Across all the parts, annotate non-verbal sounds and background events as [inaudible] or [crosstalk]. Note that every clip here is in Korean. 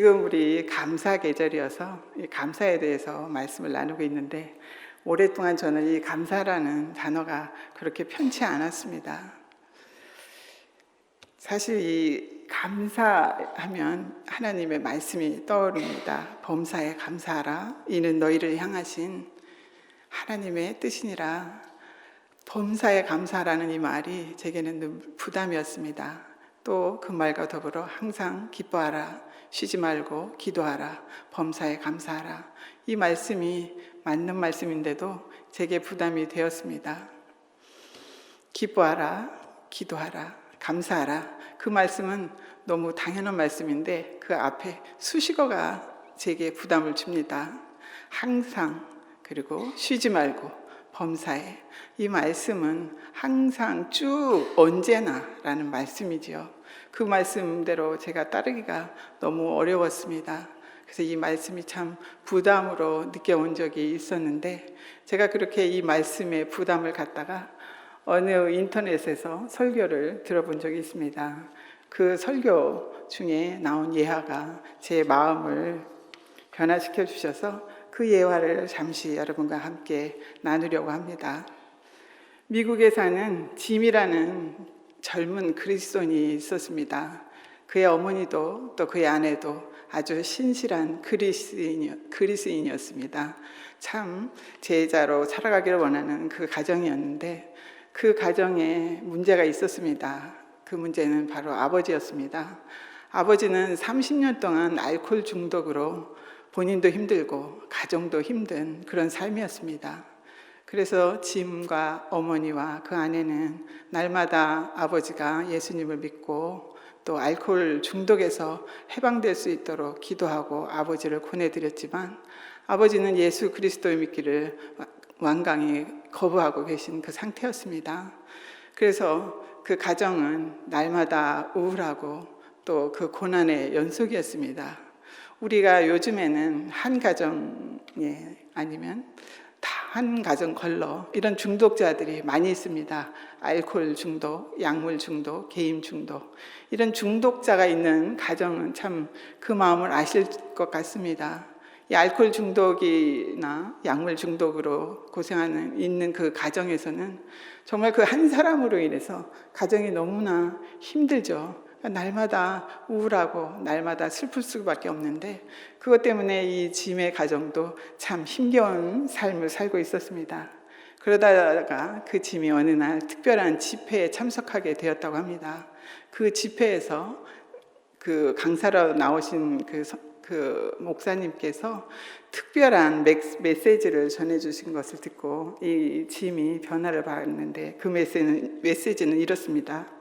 지금 우리 감사 계절이어서 이 감사에 대해서 말씀을 나누고 있는데 오랫동안 저는 이 감사라는 단어가 그렇게 편치 않았습니다. 사실 이 감사하면 하나님의 말씀이 떠오릅니다. 범사에 감사하라. 이는 너희를 향하신 하나님의 뜻이니라. 범사에 감사라는 이 말이 제게는 늘 부담이었습니다. 또 그 말과 더불어 항상 기뻐하라, 쉬지 말고 기도하라, 범사에 감사하라. 이 말씀이 맞는 말씀인데도 제게 부담이 되었습니다. 기뻐하라, 기도하라, 감사하라. 그 말씀은 너무 당연한 말씀인데 그 앞에 수식어가 제게 부담을 줍니다. 항상 그리고 쉬지 말고 범사에 이 말씀은 항상 쭉 언제나라는 말씀이지요. 그 말씀대로 제가 따르기가 너무 어려웠습니다. 그래서 이 말씀이 참 부담으로 느껴온 적이 있었는데 제가 그렇게 이 말씀에 부담을 갖다가 어느 인터넷에서 설교를 들어본 적이 있습니다. 그 설교 중에 나온 예화가 제 마음을 변화시켜 주셔서 그 예화를 잠시 여러분과 함께 나누려고 합니다. 미국에 사는 짐이라는 젊은 그리스도인이 있었습니다. 그의 어머니도 또 그의 아내도 아주 신실한 그리스인, 그리스인이었 습니다. 참 제자로 살아가기를 원하는 그 가정이었는데 그 가정에 문제가 있었습니다. 그 문제는 바로 아버지였습니다. 아버지는 30년 동안 알코올 중독으로 본인도 힘들고 가정도 힘든 그런 삶이었습니다. 그래서 짐과 어머니와 그 아내는 날마다 아버지가 예수님을 믿고 또 알코올 중독에서 해방될 수 있도록 기도하고 아버지를 권해드렸지만 아버지는 예수 그리스도의 믿기를 완강히 거부하고 계신 그 상태였습니다. 그래서 그 가정은 날마다 우울하고 또 그 고난의 연속이었습니다. 우리가 요즘에는 한 가정에 아니면 다 한 가정 걸러 이런 중독자들이 많이 있습니다. 알코올 중독, 약물 중독, 게임 중독. 이런 중독자가 있는 가정은 참 그 마음을 아실 것 같습니다. 이 알코올 중독이나 약물 중독으로 고생하는 있는 그 가정에서는 정말 그 한 사람으로 인해서 가정이 너무나 힘들죠. 날마다 우울하고 날마다 슬플 수밖에 없는데 그것 때문에 이 짐의 가정도 참 힘겨운 삶을 살고 있었습니다. 그러다가 그 짐이 어느 날 특별한 집회에 참석하게 되었다고 합니다. 그 집회에서 그 강사로 나오신 그, 그 목사님께서 특별한 메시지를 전해주신 것을 듣고 이 짐이 변화를 받는데 그 메시지는, 메시지는 이렇습니다.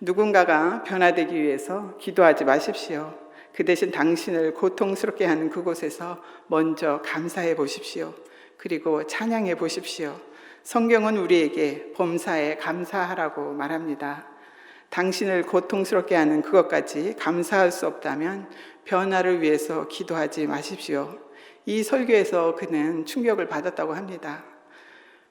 누군가가 변화되기 위해서 기도하지 마십시오. 그 대신 당신을 고통스럽게 하는 그곳에서 먼저 감사해 보십시오. 그리고 찬양해 보십시오. 성경은 우리에게 범사에 감사하라고 말합니다. 당신을 고통스럽게 하는 그것까지 감사할 수 없다면 변화를 위해서 기도하지 마십시오. 이 설교에서 그는 충격을 받았다고 합니다.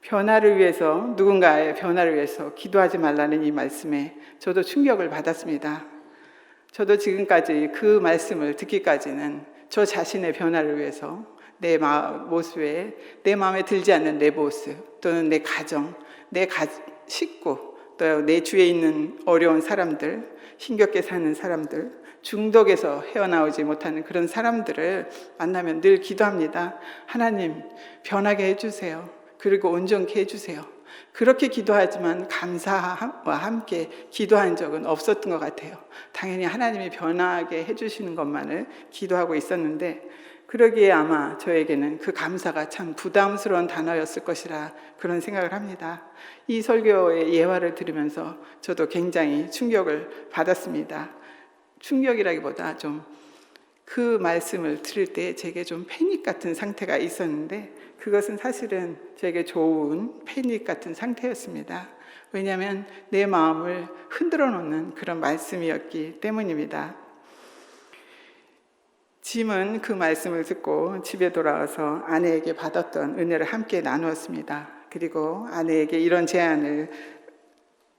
변화를 위해서 누군가의 변화를 위해서 기도하지 말라는 이 말씀에 저도 충격을 받았습니다. 저도 지금까지 그 말씀을 듣기까지는 저 자신의 변화를 위해서 내 모습에 내 마음에 들지 않는 내 모습 또는 내 가정, 내 가, 식구 또 내 주위에 있는 어려운 사람들, 힘겹게 사는 사람들, 중독에서 헤어나오지 못하는 그런 사람들을 만나면 늘 기도합니다. 하나님 변하게 해주세요. 그리고 온전케 해주세요. 그렇게 기도하지만 감사와 함께 기도한 적은 없었던 것 같아요. 당연히 하나님이 변하게 해주시는 것만을 기도하고 있었는데, 그러기에 아마 저에게는 그 감사가 참 부담스러운 단어였을 것이라 그런 생각을 합니다. 이 설교의 예화를 들으면서 저도 굉장히 충격을 받았습니다. 충격이라기보다 좀 그 말씀을 들을 때 제게 좀 패닉 같은 상태가 있었는데 그것은 사실은 제게 좋은 패닉 같은 상태였습니다. 왜냐하면 내 마음을 흔들어 놓는 그런 말씀이었기 때문입니다. 짐은 그 말씀을 듣고 집에 돌아와서 아내에게 받았던 은혜를 함께 나누었습니다. 그리고 아내에게 이런 제안을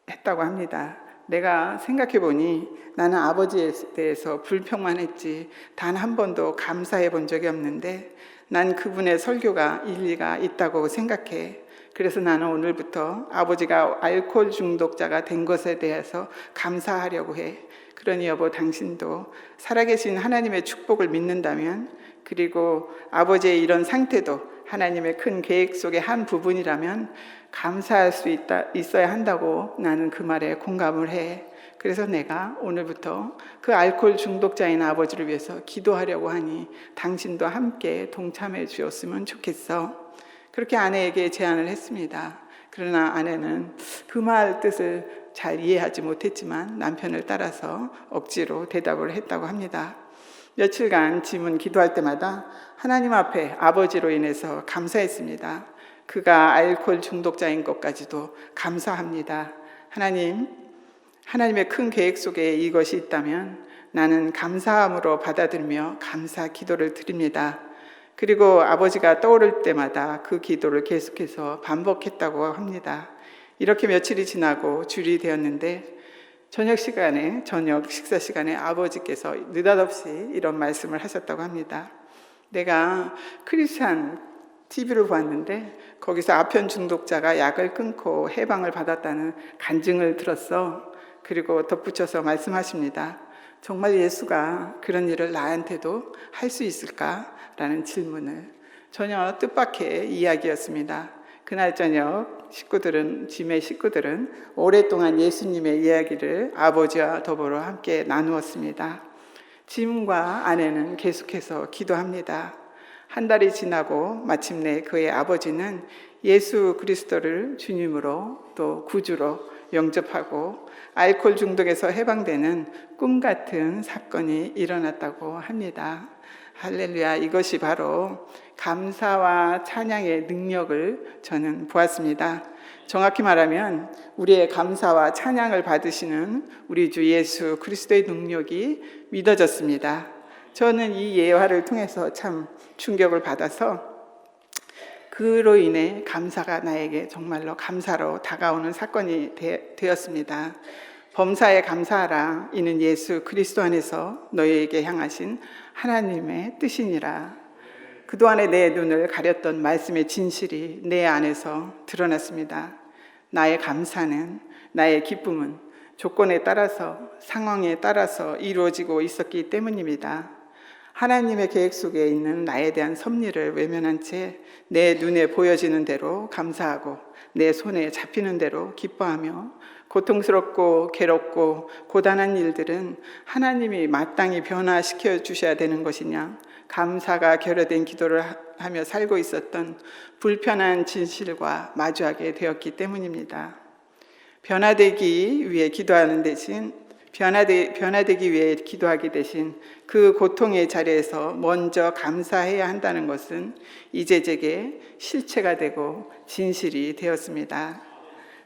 했다고 합니다. 내가 생각해 보니 나는 아버지에 대해서 불평만 했지 단 한 번도 감사해 본 적이 없는데 난 그분의 설교가 일리가 있다고 생각해. 그래서 나는 오늘부터 아버지가 알코올 중독자가 된 것에 대해서 감사하려고 해. 그러니 여보 당신도 살아계신 하나님의 축복을 믿는다면 그리고 아버지의 이런 상태도 하나님의 큰 계획 속의 한 부분이라면 감사할 수 있다, 있어야 한다고 나는 그 말에 공감을 해. 그래서 내가 오늘부터 그 알코올 중독자인 아버지를 위해서 기도하려고 하니 당신도 함께 동참해 주었으면 좋겠어. 그렇게 아내에게 제안을 했습니다. 그러나 아내는 그 말 뜻을 잘 이해하지 못했지만 남편을 따라서 억지로 대답을 했다고 합니다. 며칠간 짐은 기도할 때마다 하나님 앞에 아버지로 인해서 감사했습니다. 그가 알코올 중독자인 것까지도 감사합니다. 하나님, 하나님의 큰 계획 속에 이것이 있다면 나는 감사함으로 받아들며 감사 기도를 드립니다. 그리고 아버지가 떠오를 때마다 그 기도를 계속해서 반복했다고 합니다. 이렇게 며칠이 지나고 주일이 되었는데 저녁 시간에 저녁 식사 시간에 아버지께서 느닷없이 이런 말씀을 하셨다고 합니다. 내가 크리스찬 TV를 보았는데 거기서 아편 중독자가 약을 끊고 해방을 받았다는 간증을 들었어. 그리고 덧붙여서 말씀하십니다. 정말 예수가 그런 일을 나한테도 할 수 있을까? 라는 질문을 전혀 뜻밖의 이야기였습니다. 그날 저녁 식구들은 짐의 식구들은 오랫동안 예수님의 이야기를 아버지와 더불어 함께 나누었습니다. 짐과 아내는 계속해서 기도합니다. 한 달이 지나고 마침내 그의 아버지는 예수 그리스도를 주님으로 또 구주로 영접하고 알코올 중독에서 해방되는 꿈 같은 사건이 일어났다고 합니다. 할렐루야. 이것이 바로 감사와 찬양의 능력을 저는 보았습니다. 정확히 말하면 우리의 감사와 찬양을 받으시는 우리 주 예수 그리스도의 능력이 믿어졌습니다. 저는 이 예화를 통해서 참 충격을 받아서 그로 인해 감사가 나에게 정말로 감사로 다가오는 사건이 되, 었습니다 범사에 감사하라. 이는 예수 그리스도 안에서 너희에게 향하신 하나님의 뜻이니라. 그동안에 내 눈을 가렸던 말씀의 진실이 내 안에서 드러났습니다. 나의 감사는, 나의 기쁨은 조건에 따라서, 상황에 따라서 이루어지고 있었기 때문입니다. 하나님의 계획 속에 있는 나에 대한 섭리를 외면한 채 내 눈에 보여지는 대로 감사하고 내 손에 잡히는 대로 기뻐하며 고통스럽고 괴롭고 고단한 일들은 하나님이 마땅히 변화시켜 주셔야 되는 것이냐 감사가 결여된 기도를 하며 살고 있었던 불편한 진실과 마주하게 되었기 때문입니다. 변화되기 위해 기도하는 대신 변화되, 변화되기 위해 기도하기 대신 그 고통의 자리에서 먼저 감사해야 한다는 것은 이제 제게 실체가 되고 진실이 되었습니다.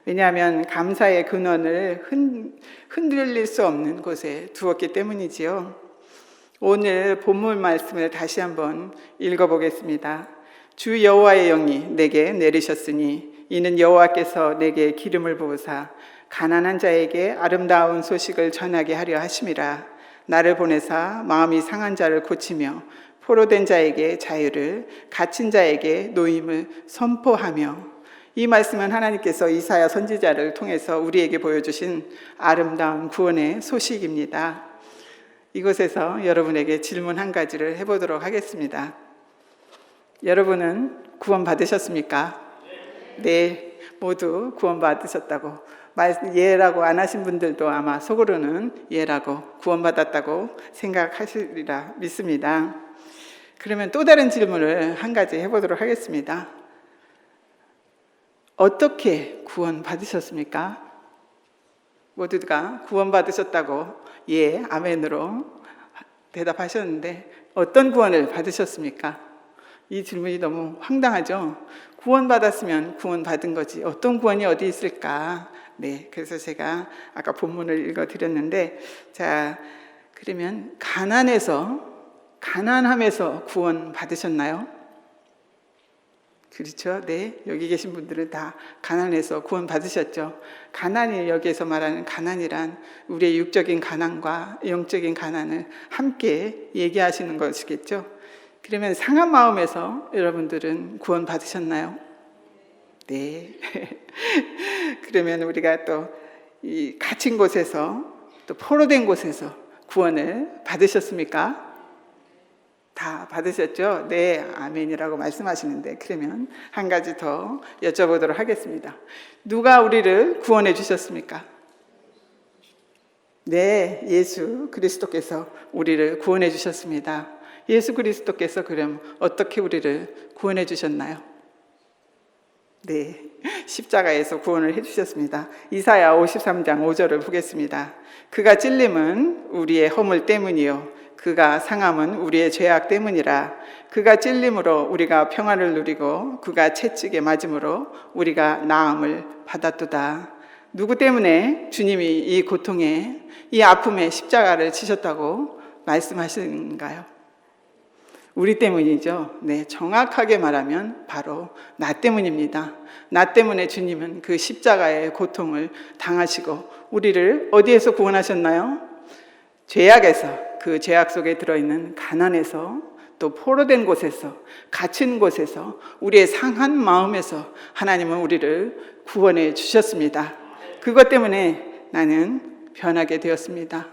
왜냐하면 감사의 근원을 흔, 흔들릴 수 없는 곳에 두었기 때문이지요. 오늘 본문 말씀을 다시 한번 읽어보겠습니다. 주 여호와의 영이 내게 내리셨으니 이는 여호와께서 내게 기름을 부으사 가난한 자에게 아름다운 소식을 전하게 하려 하심이라 나를 보내사 마음이 상한 자를 고치며 포로된 자에게 자유를 갇힌 자에게 노임을 선포하며 이 말씀은 하나님께서 이사야 선지자를 통해서 우리에게 보여주신 아름다운 구원의 소식입니다. 이곳에서 여러분에게 질문 한 가지를 해보도록 하겠습니다. 여러분은 구원 받으셨습니까? 네, 모두 구원 받으셨다고 예라고 안 하신 분들도 아마 속으로는 예라고 구원받았다고 생각하시리라 믿습니다. 그러면 또 다른 질문을 한 가지 해보도록 하겠습니다. 어떻게 구원 받으셨습니까? 모두가 구원 받으셨다고 예, 아멘으로 대답하셨는데 어떤 구원을 받으셨습니까? 이 질문이 너무 황당하죠. 구원 받았으면 구원 받은 거지. 어떤 구원이 어디 있을까? 네, 그래서 제가 아까 본문을 읽어 드렸는데, 자, 그러면 가난해서, 가난함에서 구원 받으셨나요? 그렇죠? 네. 여기 계신 분들은 다 가난해서 구원 받으셨죠. 가난이 여기에서 말하는 가난이란 우리의 육적인 가난과 영적인 가난을 함께 얘기하시는 것이겠죠. 그러면 상한 마음에서 여러분들은 구원 받으셨나요? 네. [laughs] 그러면 우리가 또 이 갇힌 곳에서 또 포로된 곳에서 구원을 받으셨습니까? 다 받으셨죠? 네, 아멘이라고 말씀하시는데 그러면 한 가지 더 여쭤보도록 하겠습니다. 누가 우리를 구원해 주셨습니까? 네, 예수 그리스도께서 우리를 구원해 주셨습니다. 예수 그리스도께서 그럼 어떻게 우리를 구원해 주셨나요? 네, 십자가에서 구원을 해주셨습니다. 이사야 53장 5절을 보겠습니다. 그가 찔림은 우리의 허물 때문이요. 그가 상함은 우리의 죄악 때문이라. 그가 찔림으로 우리가 평안을 누리고 그가 채찍에 맞음으로 우리가 나음을 받았도다. 누구 때문에 주님이 이 고통에 이 아픔에 십자가를 치셨다고 말씀하시는가요? 우리 때문이죠. 네, 정확하게 말하면 바로 나 때문입니다. 나 때문에 주님은 그 십자가의 고통을 당하시고 우리를 어디에서 구원하셨나요? 죄악에서 그 죄악 속에 들어있는 가난에서 또 포로된 곳에서 갇힌 곳에서 우리의 상한 마음에서 하나님은 우리를 구원해 주셨습니다. 그것 때문에 나는 변하게 되었습니다.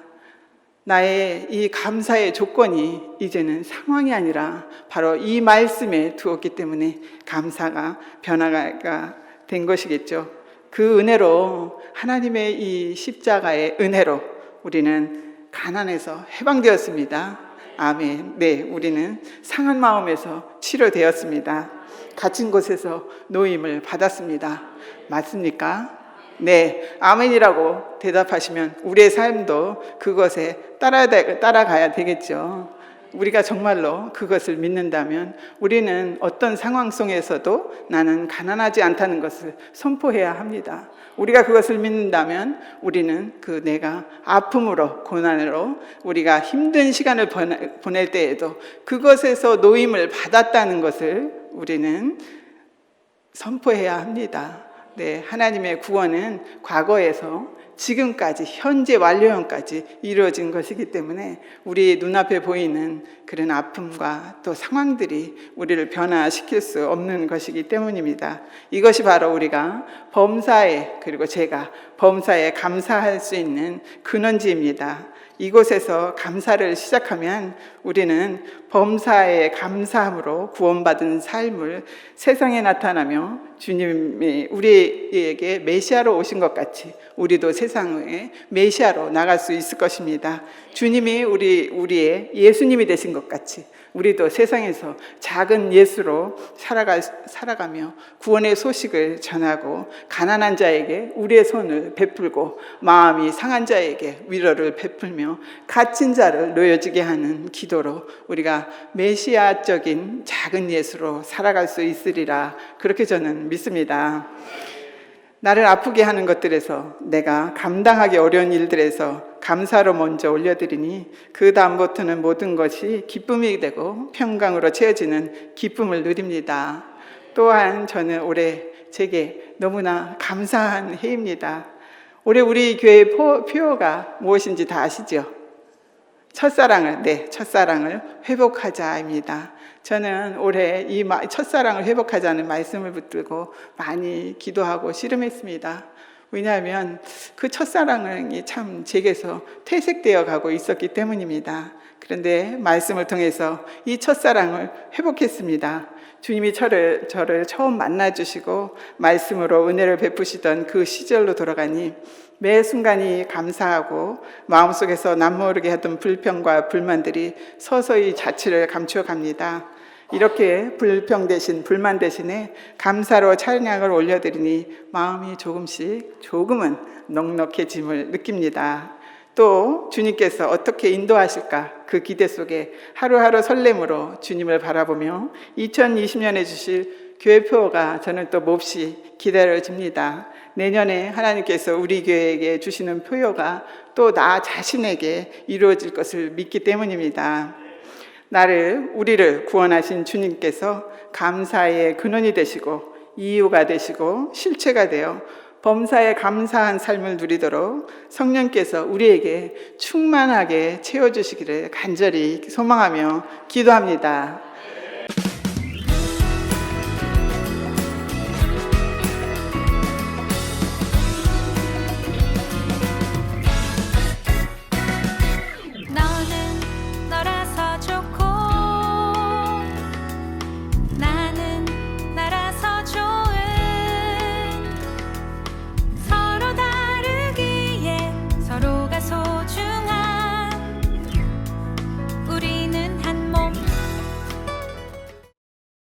나의 이 감사의 조건이 이제는 상황이 아니라 바로 이 말씀에 두었기 때문에 감사가 변화가 된 것이겠죠. 그 은혜로 하나님의 이 십자가의 은혜로 우리는 가난에서 해방되었습니다. 아멘. 네, 우리는 상한 마음에서 치료되었습니다. 갇힌 곳에서 노임을 받았습니다. 맞습니까? 네, 아멘이라고 대답하시면 우리의 삶도 그것에 따라, 따라가야 되겠죠. 우리가 정말로 그것을 믿는다면 우리는 어떤 상황 속에서도 나는 가난하지 않다는 것을 선포해야 합니다. 우리가 그것을 믿는다면 우리는 그 내가 아픔으로, 고난으로 우리가 힘든 시간을 보낼 때에도 그것에서 노임을 받았다는 것을 우리는 선포해야 합니다. 네, 하나님의 구원은 과거에서 지금까지 현재 완료형까지 이루어진 것이기 때문에 우리 눈앞에 보이는 그런 아픔과 또 상황들이 우리를 변화시킬 수 없는 것이기 때문입니다. 이것이 바로 우리가 범사에 그리고 제가 범사에 감사할 수 있는 근원지입니다. 이곳에서 감사를 시작하면 우리는 범사에 감사함으로 구원받은 삶을 세상에 나타나며 주님이 우리에게 메시아로 오신 것 같이 우리도 세상에 메시아로 나갈 수 있을 것입니다. 주님이 우리 우리의 예수님이 되신 것 같이 우리도 세상에서 작은 예수로 살아가, 살아가며 구원의 소식을 전하고 가난한 자에게 우리의 손을 베풀고 마음이 상한 자에게 위로를 베풀며 갇힌 자를 놓여지게 하는 기도로 우리가 메시아적인 작은 예수로 살아갈 수 있으리라 그렇게 저는 믿습니다. 나를 아프게 하는 것들에서 내가 감당하기 어려운 일들에서 감사로 먼저 올려드리니 그 다음부터는 모든 것이 기쁨이 되고 평강으로 채워지는 기쁨을 누립니다. 또한 저는 올해 제게 너무나 감사한 해입니다. 올해 우리 교회 표어가 무엇인지 다 아시죠? 첫사랑을, 네, 첫사랑을 회복하자입니다. 저는 올해 이 첫사랑을 회복하자는 말씀을 붙들고 많이 기도하고 씨름했습니다. 왜냐하면 그 첫사랑이 참 제게서 퇴색되어 가고 있었기 때문입니다. 그런데 말씀을 통해서 이 첫사랑을 회복했습니다. 주님이 저를, 저를 처음 만나주시고 말씀으로 은혜를 베푸시던 그 시절로 돌아가니 매 순간이 감사하고 마음속에서 남모르게 하던 불평과 불만들이 서서히 자취를 감추어 갑니다. 이렇게 불평 대신 불만 대신에 감사로 찬양을 올려드리니 마음이 조금씩 조금은 넉넉해짐을 느낍니다. 또 주님께서 어떻게 인도하실까 그 기대 속에 하루하루 설렘으로 주님을 바라보며 2020년에 주실 교회 표가 저는 또 몹시 기다려집니다. 내년에 하나님께서 우리 교회에게 주시는 표요가 또 나 자신에게 이루어질 것을 믿기 때문입니다. 나를 우리를 구원하신 주님께서 감사의 근원이 되시고 이유가 되시고 실체가 되어 범사에 감사한 삶을 누리도록 성령께서 우리에게 충만하게 채워주시기를 간절히 소망하며 기도합니다.